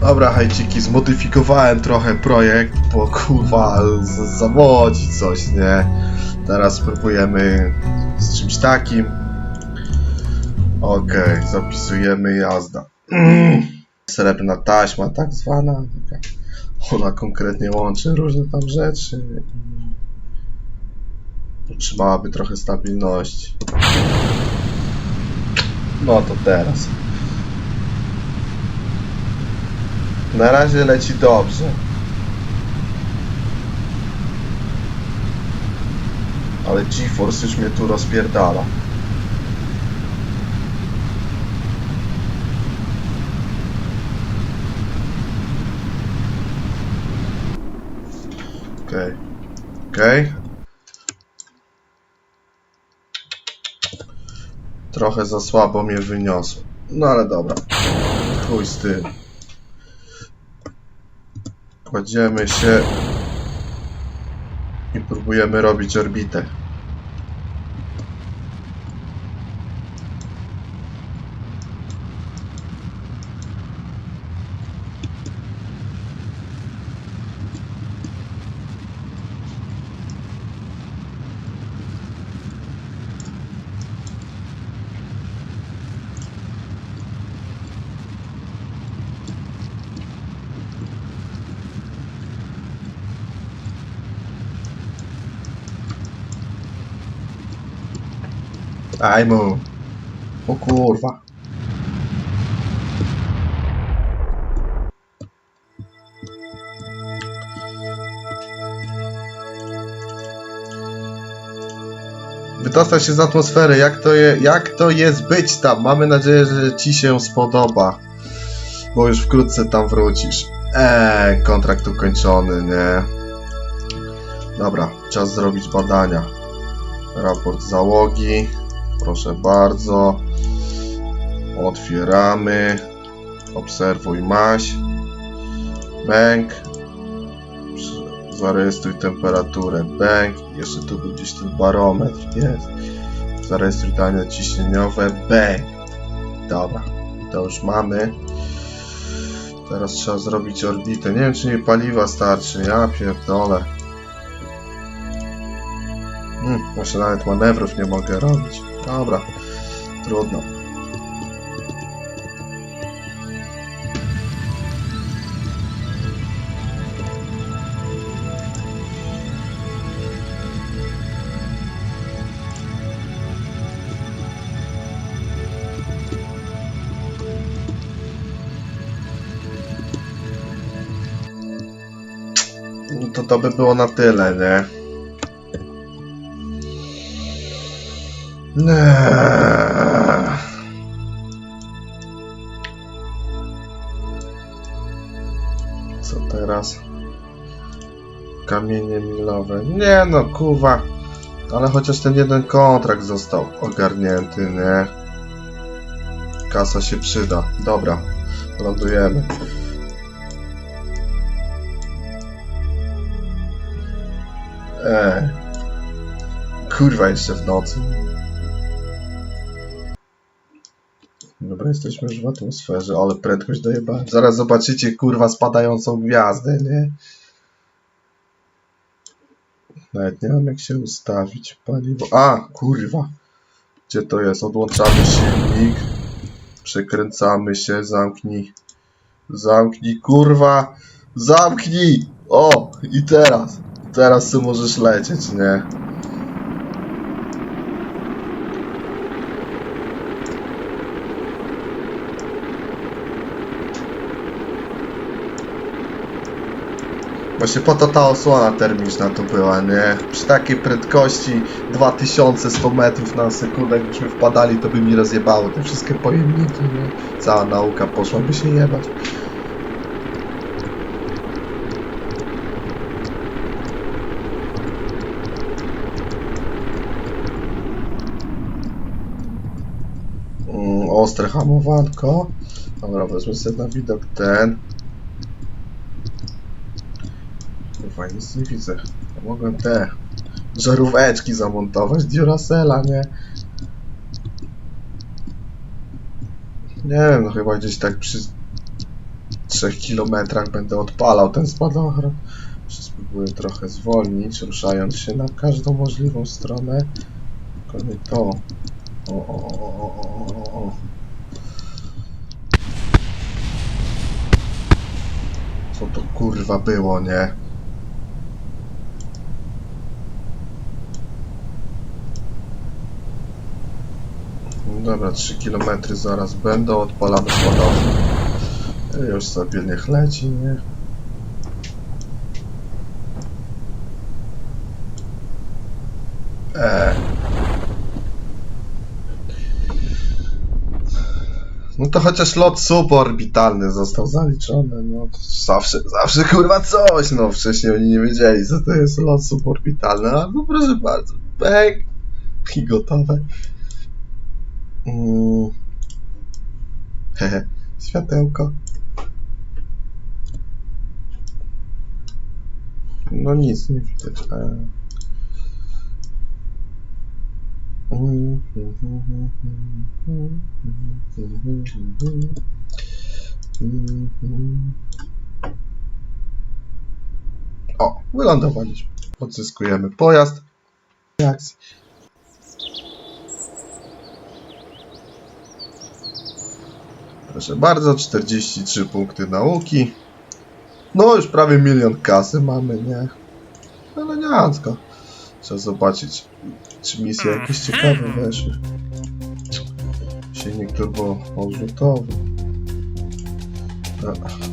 Dobra, hajciki, zmodyfikowałem trochę projekt, bo kurwa, z- zawodzi coś, nie? Teraz spróbujemy z czymś takim. Okej, zapisujemy jazda. Srebrna taśma, tak zwana. Ona konkretnie łączy różne tam rzeczy. Utrzymałaby trochę stabilności. No to teraz. Na razie leci dobrze. Ale GeForce już mnie tu rozpierdala. Okej. Okej. Trochę za słabo mnie wyniosło. No ale dobra. Chuj z tym. Kładziemy się i próbujemy robić orbitę. Aj mu. O kurwa. Wydostać się z atmosfery, jak to, je, jak to jest być tam? Mamy nadzieję, że Ci się spodoba, bo już wkrótce tam wrócisz. Eee, kontrakt ukończony, nie? Dobra, czas zrobić badania. Raport załogi. Proszę bardzo. Otwieramy. Obserwuj maś. Bęk. Zarejestruj temperaturę. Bęk. Jeszcze tu był gdzieś ten barometr. Jest. Zarejestruj dane ciśnieniowe. Bęk. Dobra. To już mamy. Teraz trzeba zrobić orbitę. Nie wiem, czy mi paliwa starczy. Ja pierdolę. Hmm, jeszcze nawet manewrów nie mogę robić. Dobra, trudno. No to by było na tyle, nie? Eee. Co teraz? Kamienie milowe. Nie no, kuwa. Ale chociaż ten jeden kontrakt został ogarnięty, nie? Kasa się przyda. Dobra, lądujemy. Eee. Kurwa, jeszcze w nocy. Jesteśmy już w atmosferze, ale prędkość dojebałem. Zaraz zobaczycie, kurwa, spadającą gwiazdę, nie? Nawet nie wiem, jak się ustawić. Paliwo. A, kurwa. Gdzie to jest? Odłączamy silnik. Przekręcamy się. Zamknij. Zamknij, kurwa. Zamknij! O, i teraz. Teraz ty możesz lecieć, nie? Właśnie po to ta osłona termiczna tu była, nie? Przy takiej prędkości 2100 metrów na sekundę, jakbyśmy wpadali, to by mi rozjebało te wszystkie pojemniki, nie? Cała nauka poszłaby się jebać. Mm, ostre hamowanko. Dobra, wezmę sobie na widok ten. Kurwa, nic nie widzę. Mogłem te żaróweczki zamontować, Duracella, nie? Nie wiem, no chyba gdzieś tak przy trzech kilometrach będę odpalał ten spadochron. Spróbuję trochę zwolnić, ruszając się na każdą możliwą stronę. Tylko nie to. O, o, o, o, o, o. Co to kurwa było, nie? Dobra, 3 km zaraz będą, odpalamy spadochron. Już sobie niech leci, nie? Eee. No to chociaż lot suborbitalny został zaliczony, no zawsze, zawsze kurwa coś, no wcześniej oni nie wiedzieli co to jest lot suborbitalny, a no proszę bardzo, bang i gotowe. Mm. Hehe, światełko. No nic nie widać. O, wylądowaliśmy. Odzyskujemy pojazd. Proszę bardzo, 43 punkty nauki. No, już prawie milion kasy mamy, nie? Elegancko. Trzeba zobaczyć, czy misje jakieś ciekawe weszły. Silnik turbo odrzutowy.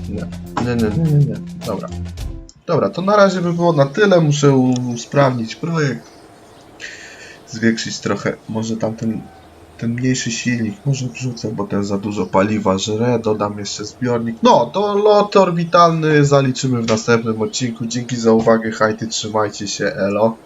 Nie, nie, nie, nie, nie, nie. Dobra. Dobra, to na razie by było na tyle. Muszę usprawnić projekt. Zwiększyć trochę, może tamten ten mniejszy silnik może wrzucę, bo ten za dużo paliwa żre, dodam jeszcze zbiornik. No, to lot orbitalny zaliczymy w następnym odcinku. Dzięki za uwagę, hajty, trzymajcie się, elo.